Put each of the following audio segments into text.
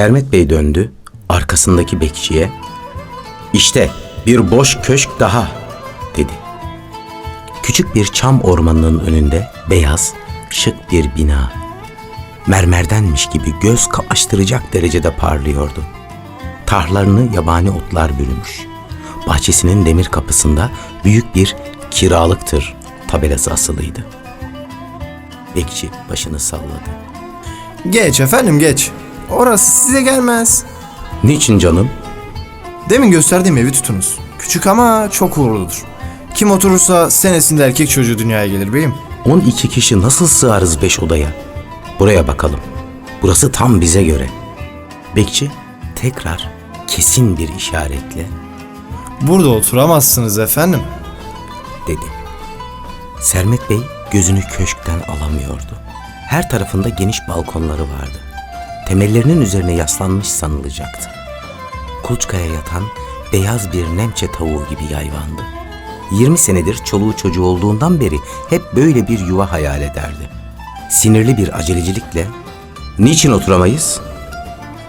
Sermet Bey döndü arkasındaki bekçiye. İşte bir boş köşk daha dedi. Küçük bir çam ormanının önünde beyaz, şık bir bina. Mermerdenmiş gibi göz kamaştıracak derecede parlıyordu. Tarhlarını yabani otlar bürümüş. Bahçesinin demir kapısında büyük bir kiralıktır tabelası asılıydı. Bekçi başını salladı. Geç efendim geç. Orası size gelmez. Niçin canım? Demin gösterdiğim evi tutunuz. Küçük ama çok uğurludur. Kim oturursa senesinde erkek çocuğu dünyaya gelir beyim. 12 kişi nasıl sığarız beş odaya? Buraya bakalım. Burası tam bize göre. Bekçi tekrar kesin bir işaretle Burada oturamazsınız efendim. dedi. Sermet Bey gözünü köşkten alamıyordu. Her tarafında geniş balkonları vardı. Temellerinin üzerine yaslanmış sanılacaktı. Kuluçkaya yatan beyaz bir nemçe tavuğu gibi yayvandı. 20 senedir çoluğu çocuğu olduğundan beri hep böyle bir yuva hayal ederdi. Sinirli bir acelecilikle "Niçin oturamayız?"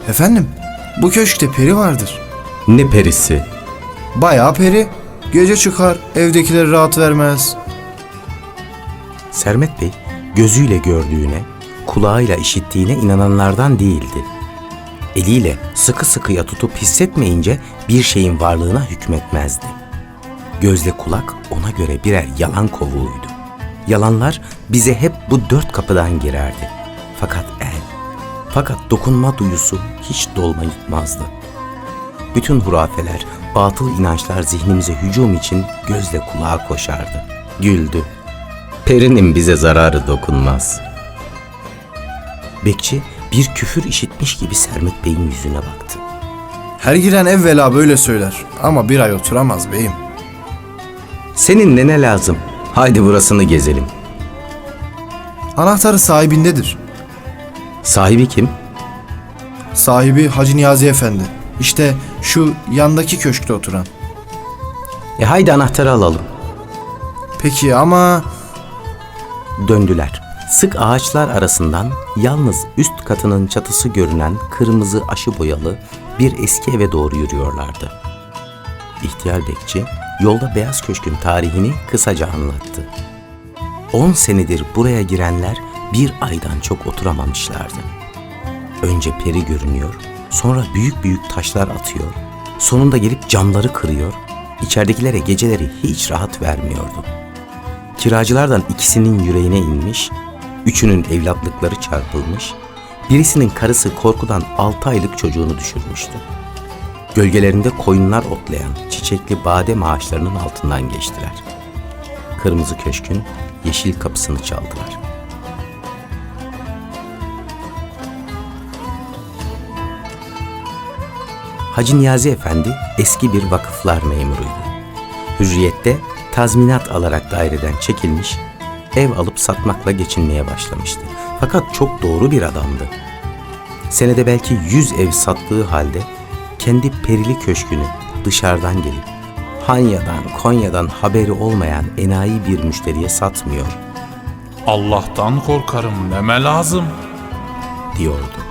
Efendim bu köşkte peri vardır. "Ne perisi?" Bayağı peri. Gece çıkar evdekileri rahat vermez. Sermet Bey gözüyle gördüğüne, kulağıyla işittiğine inananlardan değildi. Eliyle sıkı sıkıya tutup hissetmeyince bir şeyin varlığına hükmetmezdi. Gözle kulak ona göre birer yalan kovuğuydu. Yalanlar bize hep bu dört kapıdan girerdi. Fakat el, fakat dokunma duyusu hiç dolma yutmazdı. Bütün hurafeler, batıl inançlar zihnimize hücum için gözle kulağa koşardı. Güldü. Perinin bize zararı dokunmaz. Bekçi bir küfür işitmiş gibi Sermet Bey'in yüzüne baktı. Her giren evvela böyle söyler. Ama bir ay oturamaz beyim. Senin ne lazım? Haydi burasını gezelim. Anahtarı sahibindedir. Sahibi kim? Sahibi Hacı Niyazi Efendi. İşte şu yandaki köşkte oturan. E haydi anahtarı alalım. Peki ama Döndüler. Sık ağaçlar arasından yalnız üst katının çatısı görünen kırmızı aşı boyalı bir eski eve doğru yürüyorlardı. İhtiyar bekçi yolda Beyaz Köşk'ün tarihini kısaca anlattı. 10 senedir buraya girenler bir aydan çok oturamamışlardı. Önce peri görünüyor, sonra büyük büyük taşlar atıyor, sonunda gelip camları kırıyor, içeridekilere geceleri hiç rahat vermiyordu. Kiracılardan ikisinin yüreğine inmiş, üçünün evlatlıkları çarpılmış, birisinin karısı korkudan altı aylık çocuğunu düşürmüştü. Gölgelerinde koyunlar otlayan çiçekli badem ağaçlarının altından geçtiler. Kırmızı köşkün yeşil kapısını çaldılar. Hacı Niyazi Efendi eski bir vakıflar memuruydu. Hürriyette tazminat alarak daireden çekilmiş, ev alıp satmakla geçinmeye başlamıştı. Fakat çok doğru bir adamdı. Senede belki yüz ev sattığı halde kendi perili köşkünü dışarıdan gelip Hanya'dan, Konya'dan haberi olmayan enayi bir müşteriye satmıyor Allah'tan korkarım neme lazım. diyordu.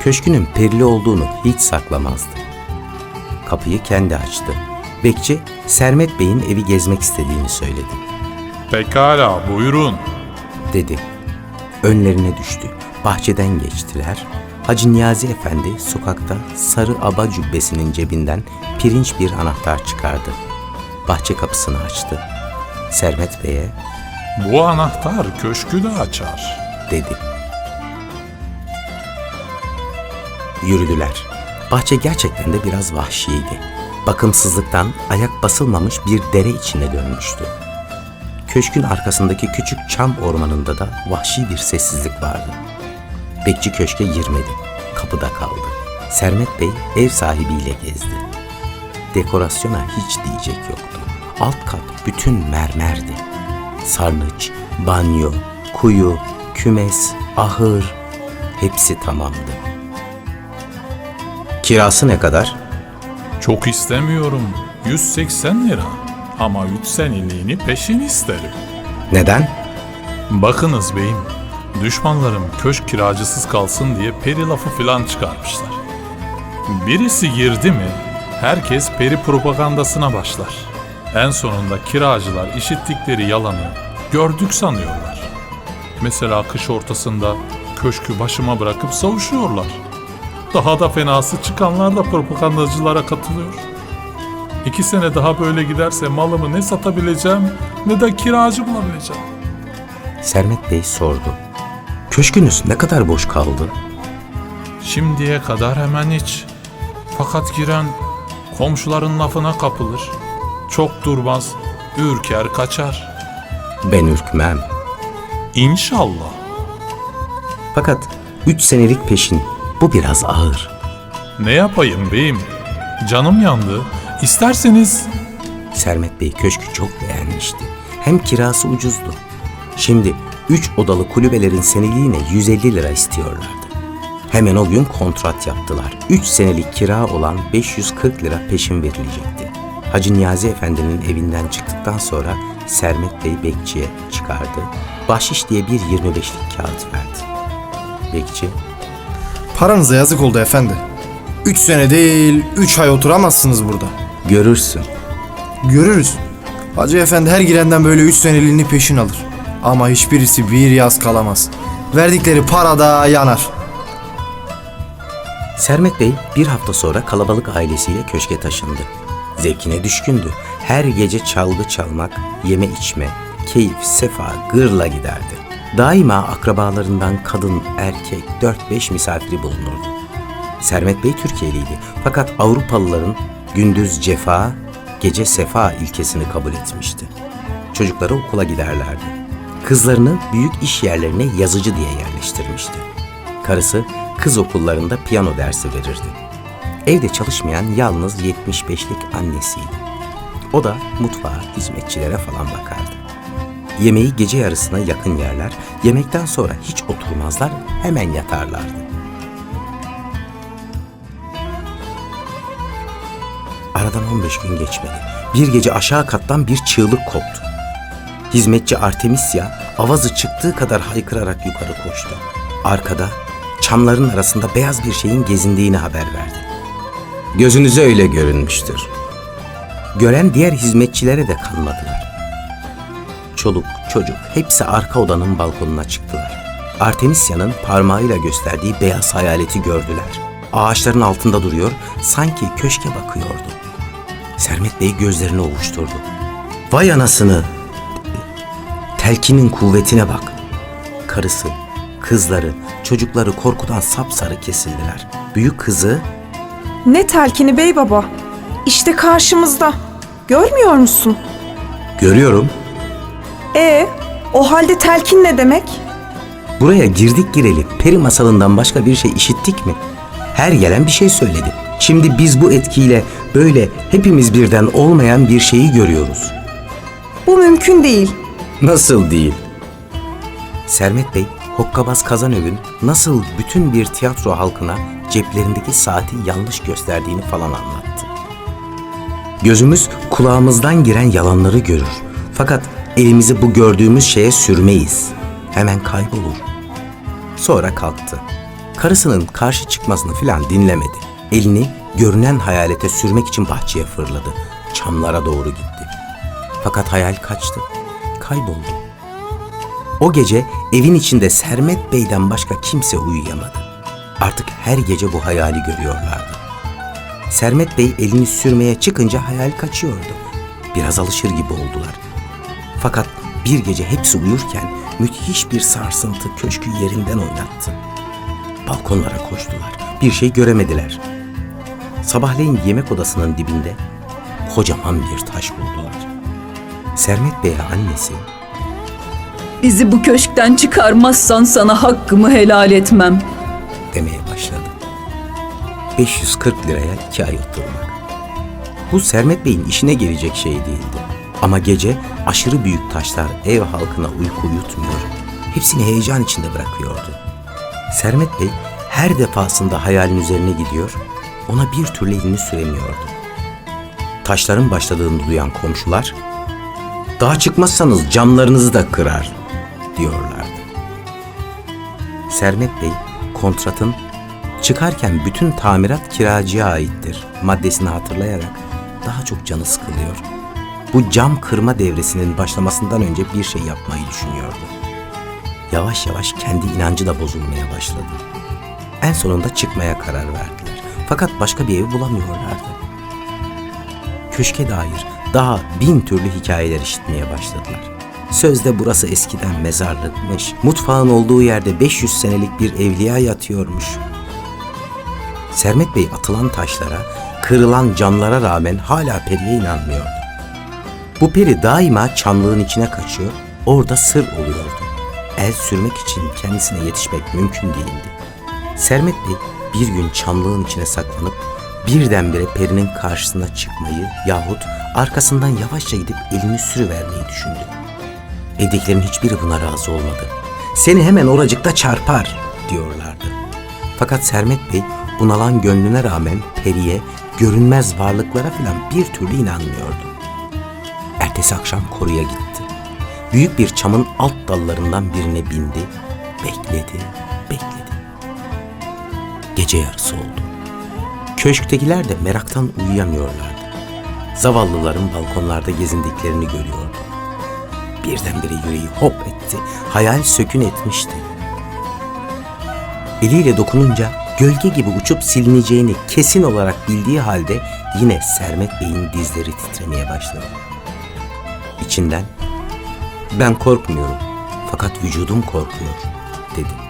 Köşkünün perili olduğunu hiç saklamazdı. Kapıyı kendi açtı. Bekçi Sermet Bey'in evi gezmek istediğini söyledi. Pekala buyurun. dedi. Önlerine düştü. Bahçeden geçtiler. Hacı Niyazi Efendi sokakta sarı aba cübbesinin cebinden pirinç bir anahtar çıkardı. Bahçe kapısını açtı. Sermet Bey'e Bu anahtar köşkü de açar. dedi. Yürüdüler. Bahçe gerçekten de biraz vahşiydi. Bakımsızlıktan ayak basılmamış bir dere içine dönmüştü. Köşkün arkasındaki küçük çam ormanında da vahşi bir sessizlik vardı. Bekçi köşke girmedi. Kapıda kaldı. Sermet Bey ev sahibiyle gezdi. Dekorasyona hiç diyecek yoktu. Alt kat bütün mermerdi. Sarnıç, banyo, kuyu, kümes, ahır hepsi tamamdı. Kirası ne kadar? Çok istemiyorum. 180 lira. Ama 3 seneliğini peşin isterim. Neden? Bakınız beyim, Düşmanlarım köşk kiracısız kalsın diye peri lafı filan çıkarmışlar. Birisi girdi mi herkes peri propagandasına başlar. En sonunda kiracılar işittikleri yalanı gördük sanıyorlar. Mesela kış ortasında köşkü başıma bırakıp savuşuyorlar. Daha da fenası çıkanlar da propagandacılara katılıyor. İki sene daha böyle giderse malımı ne satabileceğim ne de kiracı bulabileceğim. Sermet Bey sordu. Köşkünüz ne kadar boş kaldı? Şimdiye kadar hemen hiç. Fakat giren komşuların lafına kapılır. Çok durmaz, ürker kaçar. Ben ürkmem. İnşallah. Fakat üç senelik peşin bu biraz ağır. Ne yapayım beyim? Canım yandı. İsterseniz Sermet Bey köşkü çok beğenmişti. Hem kirası ucuzdu. Şimdi üç odalı kulübelerin seneliğine 150 lira istiyorlardı. Hemen o gün kontrat yaptılar. 3 senelik kira olan 540 lira peşin verilecekti. Hacı Niyazi Efendi'nin evinden çıktıktan sonra Sermet Bey bekçiye çıkardı. Bahşiş diye bir 25'lik kağıt verdi. Bekçi, Paranıza yazık oldu efendi. 3 sene değil 3 ay oturamazsınız burada. Görürsün. Görürüz. Hacı efendi her girenden böyle 3 seneliğini peşin alır. Ama hiçbirisi bir yaz kalamaz. Verdikleri para da yanar. Sermet Bey bir hafta sonra kalabalık ailesiyle köşke taşındı. Zevkine düşkündü. Her gece çalgı çalmak, yeme içme, keyif, sefa, gırla giderdi. Daima akrabalarından kadın, erkek, 4-5 misafiri bulunurdu. Sermet Bey Türkiye'liydi fakat Avrupalıların gündüz cefa, gece sefa ilkesini kabul etmişti. Çocukları okula giderlerdi. Kızlarını büyük iş yerlerine yazıcı diye yerleştirmişti. Karısı kız okullarında piyano dersi verirdi. Evde çalışmayan yalnız 75'lik annesiydi. O da mutfağa, hizmetçilere falan bakardı. Yemeği gece yarısına yakın yerler, yemekten sonra hiç oturmazlar, hemen yatarlardı. Aradan 15 gün geçmedi. Bir gece aşağı kattan bir çığlık koptu. Hizmetçi Artemisya avazı çıktığı kadar haykırarak yukarı koştu. Arkada çamların arasında beyaz bir şeyin gezindiğini haber verdi. Gözünüze öyle görünmüştür. Gören diğer hizmetçilere de kanmadılar. Çoluk, çocuk hepsi arka odanın balkonuna çıktılar. Artemisya'nın parmağıyla gösterdiği beyaz hayaleti gördüler. Ağaçların altında duruyor, sanki köşke bakıyordu. Sermet Bey gözlerini ovuşturdu. Vay anasını! Telkinin kuvvetine bak. Karısı, kızları, çocukları korkudan sapsarı kesildiler. Büyük kızı Ne telkini bey baba? İşte karşımızda. Görmüyor musun? görüyorum. E, o halde telkin ne demek? Buraya girdik gireli peri masalından başka bir şey işittik mi? Her gelen bir şey söyledi. Şimdi biz bu etkiyle böyle hepimiz birden olmayan bir şeyi görüyoruz. Bu mümkün değil. Nasıl değil? Sermet Bey, Hokkabaz Kazanöv'ün nasıl bütün bir tiyatro halkına ceplerindeki saati yanlış gösterdiğini falan anlattı. Gözümüz kulağımızdan giren yalanları görür. Fakat elimizi bu gördüğümüz şeye sürmeyiz. Hemen kaybolur. Sonra kalktı. Karısının karşı çıkmasını filan dinlemedi. Elini görünen hayalete sürmek için bahçeye fırladı. Çamlara doğru gitti. Fakat hayal kaçtı. Kayboldu. O gece evin içinde Sermet Bey'den başka kimse uyuyamadı. Artık her gece bu hayali görüyorlardı. Sermet Bey elini sürmeye çıkınca hayal kaçıyordu. Biraz alışır gibi oldular. Fakat bir gece hepsi uyurken müthiş bir sarsıntı köşkü yerinden oynattı. Balkonlara koştular. Bir şey göremediler. Sabahleyin yemek odasının dibinde kocaman bir taş buldular. Sermet Bey'e annesi Bizi bu köşkten çıkarmazsan sana hakkımı helal etmem. demeye başladı. 540 liraya iki ay oturmak. Bu Sermet Bey'in işine gelecek şey değildi. Ama gece aşırı büyük taşlar ev halkına uyku uyutmuyor. Hepsini heyecan içinde bırakıyordu. Sermet Bey her defasında hayalin üzerine gidiyor, ona bir türlü elini süremiyordu. Taşların başladığını duyan komşular, daha çıkmazsanız camlarınızı da kırar diyorlardı. Sermet Bey kontratın çıkarken bütün tamirat kiracıya aittir maddesini hatırlayarak daha çok canı sıkılıyor. Bu cam kırma devresinin başlamasından önce bir şey yapmayı düşünüyordu. Yavaş yavaş kendi inancı da bozulmaya başladı. En sonunda çıkmaya karar verdiler. Fakat başka bir ev bulamıyorlardı. Köşke dair daha bin türlü hikayeler işitmeye başladılar. Sözde burası eskiden mezarlıkmış. Mutfağın olduğu yerde 500 senelik bir evliya yatıyormuş. Sermet Bey atılan taşlara, kırılan camlara rağmen hala periye inanmıyordu. Bu peri daima çamlığın içine kaçıyor, orada sır oluyordu. El sürmek için kendisine yetişmek mümkün değildi. Sermet Bey bir gün çamlığın içine saklanıp birdenbire perinin karşısına çıkmayı yahut arkasından yavaşça gidip elini sürüvermeyi düşündü. Evdekilerin hiçbiri buna razı olmadı. Seni hemen oracıkta çarpar diyorlardı. Fakat Sermet Bey bunalan gönlüne rağmen periye, görünmez varlıklara filan bir türlü inanmıyordu. Ertesi akşam koruya gitti. Büyük bir çamın alt dallarından birine bindi. Bekledi, bekledi. Gece yarısı oldu. Köşktekiler de meraktan uyuyamıyorlardı. Zavallıların balkonlarda gezindiklerini görüyordu. Birdenbire yüreği hop etti. Hayal sökün etmişti. Eliyle dokununca gölge gibi uçup silineceğini kesin olarak bildiği halde yine Sermet Bey'in dizleri titremeye başladı. İçinden ben korkmuyorum fakat vücudum korkuyor dedi.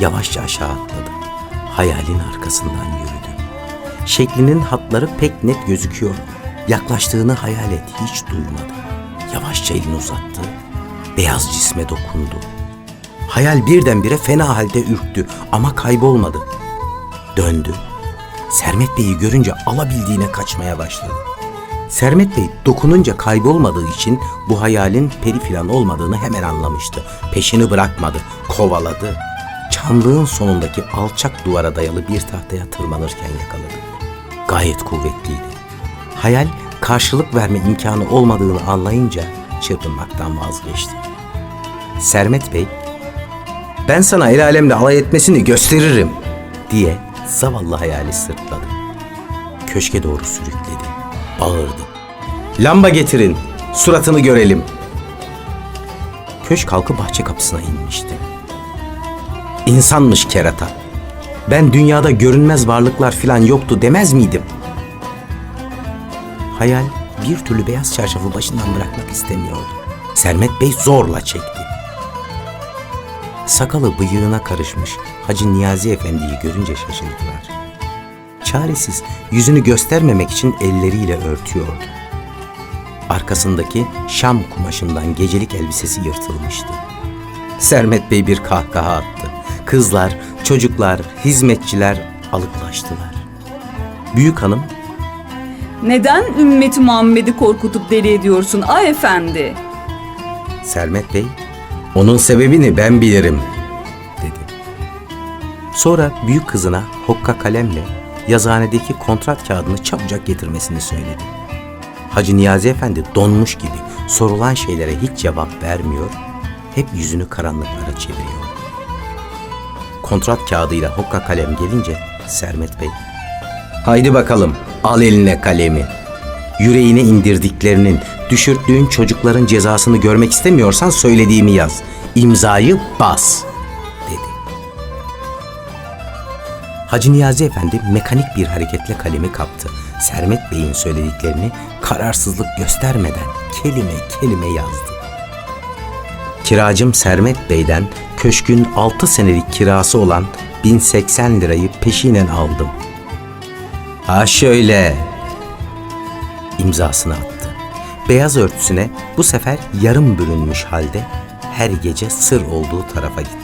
Yavaşça aşağı atladı. Hayalin arkasından yürüdü. Şeklinin hatları pek net gözüküyor. Yaklaştığını hayal et hiç duymadı. Yavaşça elini uzattı. Beyaz cisme dokundu. Hayal birdenbire fena halde ürktü ama kaybolmadı. Döndü. Sermet Bey'i görünce alabildiğine kaçmaya başladı. Sermet Bey dokununca kaybolmadığı için bu hayalin peri filan olmadığını hemen anlamıştı. Peşini bırakmadı, kovaladı. Çamlığın sonundaki alçak duvara dayalı bir tahtaya tırmanırken yakaladı. Gayet kuvvetliydi. Hayal karşılık verme imkanı olmadığını anlayınca çırpınmaktan vazgeçti. Sermet Bey, ben sana el alemle alay etmesini gösteririm diye zavallı hayali sırtladı. Köşke doğru sürükledi. Bağırdı. Lamba getirin, suratını görelim. Köşk halkı bahçe kapısına inmişti. İnsanmış kerata. Ben dünyada görünmez varlıklar filan yoktu demez miydim? Hayal bir türlü beyaz çarşafı başından bırakmak istemiyordu. Sermet Bey zorla çekti. Sakalı bıyığına karışmış Hacı Niyazi Efendi'yi görünce şaşırdılar. Çaresiz yüzünü göstermemek için elleriyle örtüyordu. Arkasındaki şam kumaşından gecelik elbisesi yırtılmıştı. Sermet Bey bir kahkaha attı. Kızlar, çocuklar, hizmetçiler alıklaştılar. Büyük hanım Neden ümmeti Muhammed'i korkutup deli ediyorsun ay efendi? Sermet Bey, onun sebebini ben bilirim, dedi. Sonra büyük kızına hokka kalemle yazıhanedeki kontrat kağıdını çabucak getirmesini söyledi. Hacı Niyazi Efendi donmuş gibi sorulan şeylere hiç cevap vermiyor, hep yüzünü karanlıklara çeviriyor. Kontrat kağıdıyla hokka kalem gelince Sermet Bey, Haydi bakalım, al eline kalemi. Yüreğine indirdiklerinin, düşürttüğün çocukların cezasını görmek istemiyorsan söylediğimi yaz. İmzayı bas, dedi. Hacı Niyazi Efendi mekanik bir hareketle kalemi kaptı. Sermet Bey'in söylediklerini kararsızlık göstermeden kelime kelime yazdı. Kiracım Sermet Bey'den köşkün 6 senelik kirası olan 1080 lirayı peşinen aldım. Ha şöyle. İmzasını attı. Beyaz örtüsüne bu sefer yarım bölünmüş halde her gece sır olduğu tarafa gitti.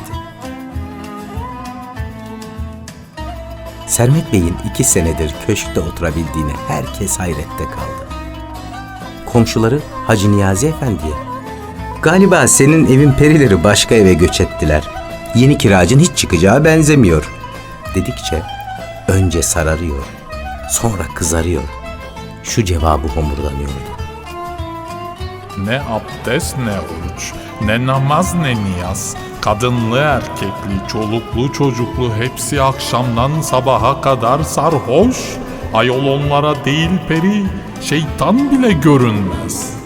Sermet Bey'in iki senedir köşkte oturabildiğine herkes hayrette kaldı. Komşuları Hacı Niyazi Efendi'ye Galiba senin evin perileri başka eve göç ettiler. Yeni kiracın hiç çıkacağı benzemiyor. Dedikçe önce sararıyor, sonra kızarıyor. Şu cevabı homurdanıyordu. Ne abdest ne oruç, ne namaz ne niyaz. Kadınlı erkekli, çoluklu çocuklu hepsi akşamdan sabaha kadar sarhoş. Ayol onlara değil peri, şeytan bile görünmez.''